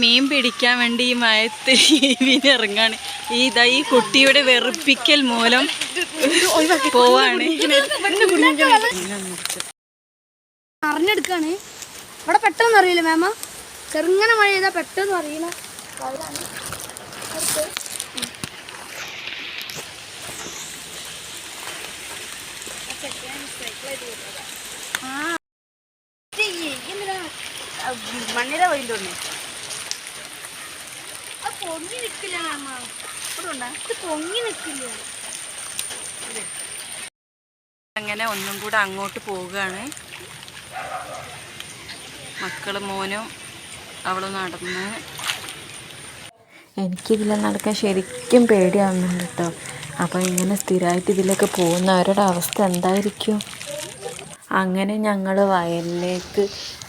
മീൻ പിടിക്കാൻ വേണ്ടി ഈ മയത്ത് മീൻ ഇറങ്ങാണ് ഈ ഇതാ ഈ കുട്ടിയുടെ വെറുപ്പിക്കൽ മൂലം പോവാണ്. അറിഞ്ഞെടുക്കാണ്. ഇവിടെ പെട്ടെന്ന് അറിയില്ല മാമ. ചെറുങ്ങനെ മഴ ചെയ്താൽ പെട്ടെന്ന് അറിയില്ല. മണ്ണിര അടുത്ത്. ആ. പൊങ്ങി നിൽക്കില്ല മാമ? ഇത് പൊങ്ങി നിൽക്കില്ല അങ്ങനെ ഒന്നും കൂടെ അങ്ങോട്ട് പോവുകയാണ്. മക്കൾ മോനും അവൾ നടന്ന്. എനിക്കിതിൽ നടക്കാൻ ശരിക്കും പേടിയാവുന്നുണ്ട് കേട്ടോ. അപ്പോൾ ഇങ്ങനെ സ്ഥിരമായിട്ട് ഇതിലൊക്കെ പോകുന്നവരുടെ അവസ്ഥ എന്തായിരിക്കും? അങ്ങനെ ഞങ്ങൾ വയലിലേക്ക്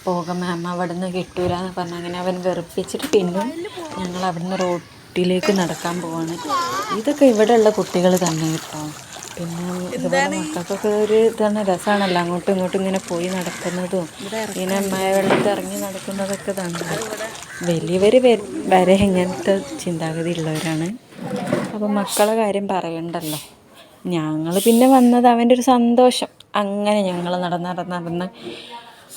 പോകാം. മാം അവിടെ നിന്ന് കിട്ടൂല എന്ന് പറഞ്ഞ് അങ്ങനെ അവൻ വെറുപ്പിച്ചിട്ട് പിന്നെ ഞങ്ങൾ അവിടുന്ന് റോട്ടിലേക്ക് നടക്കാൻ പോവാണ്. ഇതൊക്കെ ഇവിടെയുള്ള കുട്ടികൾ തന്നെ കേട്ടോ. പിന്നെ മക്കൾക്കൊക്കെ ഒരു ഇതാണ് രസമാണല്ലോ അങ്ങോട്ടും ഇങ്ങോട്ടും ഇങ്ങനെ പോയി നടക്കുന്നതും. ഇങ്ങനെ മഴവെള്ളത്തിൽ ഇറങ്ങി നടക്കുന്നതൊക്കെ തന്നെ വലിയവർ വരെ ഇങ്ങനത്തെ ചിന്താഗതി ഉള്ളവരാണ്. അപ്പം മക്കളെ കാര്യം പറയണ്ടല്ലോ. ഞങ്ങൾ പിന്നെ വന്നത് അവന്റെ ഒരു സന്തോഷം. അങ്ങനെ ഞങ്ങൾ നടന്ന് നടന്ന് നടന്ന്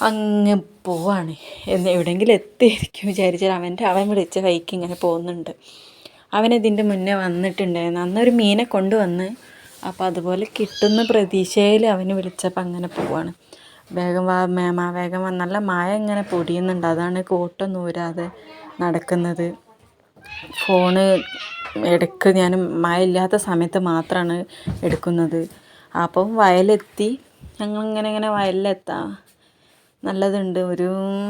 അങ്ങ് പോവാണ്. എന്ന് എവിടെയെങ്കിലും എത്തിയിരിക്കും വിചാരിച്ചാൽ അവന്റെ അവൻ വിളിച്ച വൈക്ക് ഇങ്ങനെ പോകുന്നുണ്ട്. അവൻ ഇതിന്റെ മുന്നേ വന്നിട്ടുണ്ടായിരുന്നു. അന്നൊരു മീനെ കൊണ്ടുവന്ന് അപ്പോൾ അതുപോലെ കിട്ടുന്ന പ്രതീക്ഷയിൽ അവന് വിളിച്ചപ്പോൾ അങ്ങനെ പോവാണ്. വേഗം വാ മേമ വേഗം വാ. നല്ല മായ ഇങ്ങനെ പൊടിയുന്നുണ്ട്. അതാണ് കോട്ടൊന്നും ഊരാതെ നടക്കുന്നത്. ഫോണ് ഇടയ്ക്ക് ഞാൻ മഴ ഇല്ലാത്ത സമയത്ത് മാത്രമാണ് എടുക്കുന്നത്. അപ്പം വയലെത്തി. ഞങ്ങളിങ്ങനെ ഇങ്ങനെ വയലിലെത്താം. നല്ലതുണ്ട്. ഒരു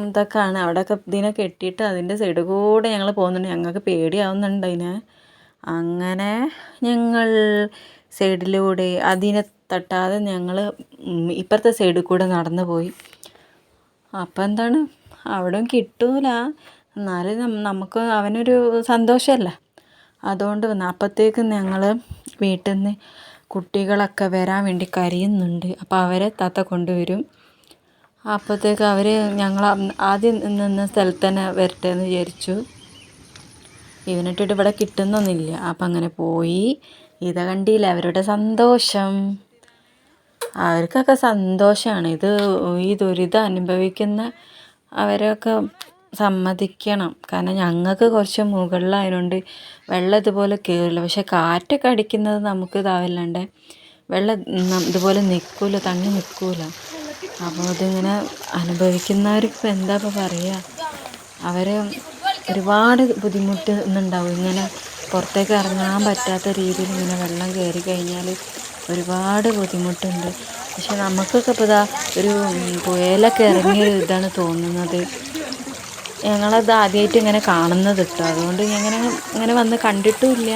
ഇതൊക്കെയാണ് അവിടെയൊക്കെ ഇതിനെ കെട്ടിയിട്ട് അതിന്റെ സൈഡിൽ കൂടെ ഞങ്ങൾ പോകുന്നുണ്ട്. ഞങ്ങൾക്ക് പേടിയാവുന്നുണ്ട് അതിനെ. അങ്ങനെ ഞങ്ങൾ സൈഡിലൂടെ അതിനെ തട്ടാതെ ഞങ്ങൾ ഇപ്പുറത്തെ സൈഡിൽ കൂടെ നടന്നു പോയി അപ്പം എന്താണ്? അവിടെയും കിട്ടൂല. എന്നാലും നമുക്ക് അവനൊരു സന്തോഷമല്ല അതുകൊണ്ട് അപ്പോഴത്തേക്കും ഞങ്ങൾ വീട്ടിൽ നിന്ന് കുട്ടികളൊക്കെ വരാൻ വേണ്ടി കരയുന്നുണ്ട്. അപ്പോൾ അവരെ താത്ത കൊണ്ടുവരും. അപ്പോഴത്തേക്ക് അവർ ഞങ്ങൾ ആദ്യം നിന്ന സ്ഥലത്ത് തന്നെ വരട്ടെ എന്ന് വിചാരിച്ചു. ഇവനിട്ടിട്ട് ഇവിടെ കിട്ടുന്നൊന്നുമില്ല. അപ്പം അങ്ങനെ പോയി. ഇത് കണ്ടില്ല? അവരുടെ സന്തോഷം. അവർക്കൊക്കെ സന്തോഷമാണ്. ഇത് ഈ ദുരിതം അനുഭവിക്കുന്ന അവരൊക്കെ സമ്മതിക്കണം. കാരണം ഞങ്ങൾക്ക് കുറച്ച് മുകളിലായതുകൊണ്ട് വെള്ളം ഇതുപോലെ കയറില്ല. പക്ഷെ കാറ്റൊക്കെ അടിക്കുന്നത് നമുക്ക് ഇതാവില്ലാണ്ട് വെള്ളം ഇതുപോലെ നിൽക്കൂല തങ്ങി നിൽക്കൂല. അപ്പോൾ ഇതിങ്ങനെ അനുഭവിക്കുന്നവർക്ക് എന്താ ഇപ്പോൾ പറയുക അവർ ഒരുപാട് ബുദ്ധിമുട്ട് ഇന്നുണ്ടാവും. ഇങ്ങനെ പുറത്തേക്ക് ഇറങ്ങാൻ പറ്റാത്ത രീതിയിൽ ഇങ്ങനെ വെള്ളം കയറി കഴിഞ്ഞാൽ ഒരുപാട് ബുദ്ധിമുട്ടുണ്ട്. പക്ഷെ നമുക്കൊക്കെ ഇപ്പോൾ ഇതാ ഒരു പുയലൊക്കെ ഇറങ്ങിയ ഇതാണ് തോന്നുന്നത്. ഞങ്ങളത് ആദ്യമായിട്ട് ഇങ്ങനെ കാണുന്നത് കേട്ടോ. അതുകൊണ്ട് ഇങ്ങനെ ഇങ്ങനെ വന്ന് കണ്ടിട്ടുമില്ല